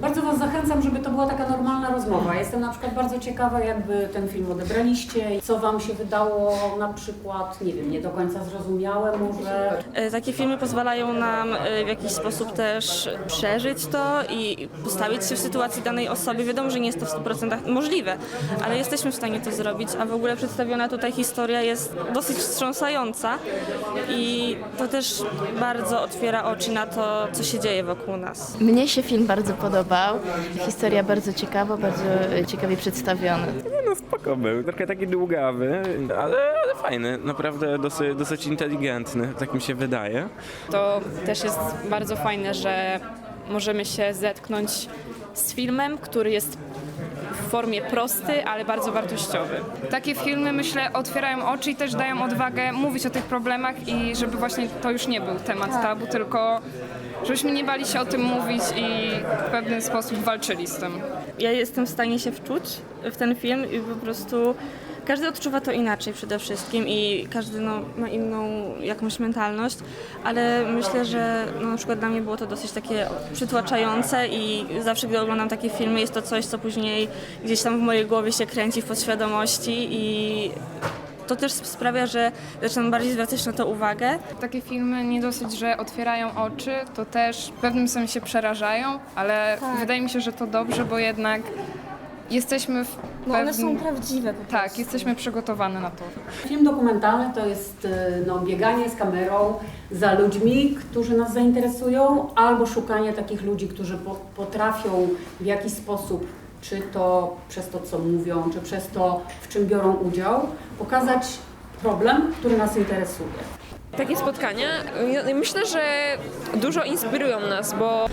Bardzo Was zachęcam, żeby to była taka normalna rozmowa. Jestem na przykład bardzo ciekawa, jakby ten film odebraliście, co Wam się wydało na przykład, nie wiem, nie do końca zrozumiałe może. E, Takie filmy pozwalają nam e, w jakiś sposób też przeżyć to i postawić się w sytuacji danej osoby. Wiadomo, że nie jest to w 100% możliwe, ale jesteśmy w stanie to zrobić, a w ogóle przedstawiona tutaj historia jest dosyć wstrząsająca i to też bardzo otwiera oczy na to, co się dzieje wokół nas. Mnie się film bardzo podobał. Historia bardzo ciekawa, bardzo ciekawie przedstawiona. No spoko był, trochę taki długawy, ale, ale fajny, naprawdę dosyć, dosyć inteligentny, tak mi się wydaje. To też jest bardzo fajne, że możemy się zetknąć z filmem, który jest w formie prosty, ale bardzo wartościowy. Takie filmy, myślę, otwierają oczy i też dają odwagę mówić o tych problemach i żeby właśnie to już nie był temat tabu, tylko żebyśmy nie bali się o tym mówić i w pewien sposób walczyli z tym. Ja jestem w stanie się wczuć w ten film i po prostu każdy odczuwa to inaczej przede wszystkim i każdy no, ma inną jakąś mentalność, ale myślę, że no, na przykład dla mnie było to dosyć takie przytłaczające i zawsze gdy oglądam takie filmy jest to coś, co później gdzieś tam w mojej głowie się kręci w podświadomości i to też sprawia, że zaczynam bardziej zwracać na to uwagę. Takie filmy nie dosyć, że otwierają oczy, to też w pewnym sensie przerażają, ale wydaje mi się, że to dobrze, bo jednak jesteśmy w No one są pewnym... prawdziwe po Tak, jesteśmy przygotowane na to. Film dokumentalny to jest y, no, bieganie z kamerą za ludźmi, którzy nas zainteresują, albo szukanie takich ludzi, którzy po, potrafią w jakiś sposób, czy to przez to, co mówią, czy przez to, w czym biorą udział, pokazać problem, który nas interesuje. Takie spotkania myślę, że dużo inspirują nas, bo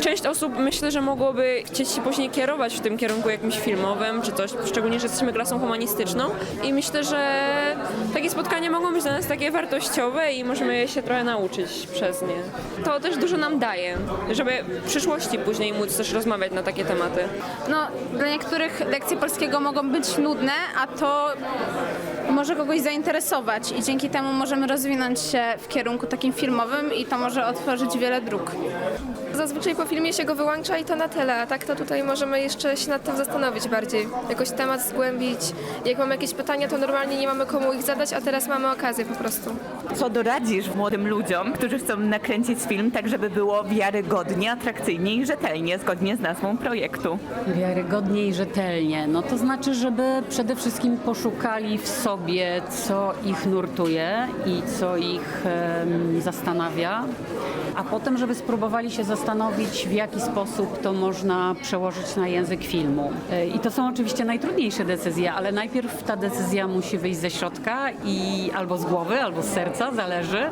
część osób myślę, że mogłoby chcieć się później kierować w tym kierunku jakimś filmowym czy coś, szczególnie, że jesteśmy klasą humanistyczną i myślę, że takie spotkania mogą być dla nas takie wartościowe i możemy się trochę nauczyć przez nie. To też dużo nam daje, żeby w przyszłości później móc też rozmawiać na takie tematy. No, dla niektórych lekcje polskiego mogą być nudne, a to może kogoś zainteresować i dzięki temu możemy rozwinąć się w kierunku takim filmowym i to może otworzyć wiele dróg. Zazwyczaj po filmie się go wyłącza i to na tyle, a tak to tutaj możemy jeszcze się nad tym zastanowić bardziej, jakoś temat zgłębić. Jak mamy jakieś pytania, to normalnie nie mamy komu ich zadać, a teraz mamy okazję po prostu. Co doradzisz młodym ludziom, którzy chcą nakręcić film tak, żeby było wiarygodnie, atrakcyjnie i rzetelnie, zgodnie z nazwą projektu? Wiarygodnie i rzetelnie. No to znaczy, żeby przede wszystkim poszukali w sobie, co ich nurtuje i co ich em, zastanawia, a potem, żeby spróbowali się zastanowić, w jaki sposób to można przełożyć na język filmu. E, I to są oczywiście najtrudniejsze decyzje, ale najpierw ta decyzja musi wyjść ze środka i albo z głowy, albo z serca, zależy,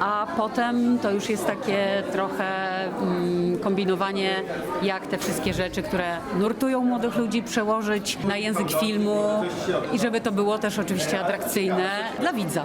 a potem to już jest takie trochę mm, kombinowanie, jak te wszystkie rzeczy, które nurtują młodych ludzi, przełożyć na język filmu i żeby to było też oczywiście atrakcyjne dla widza.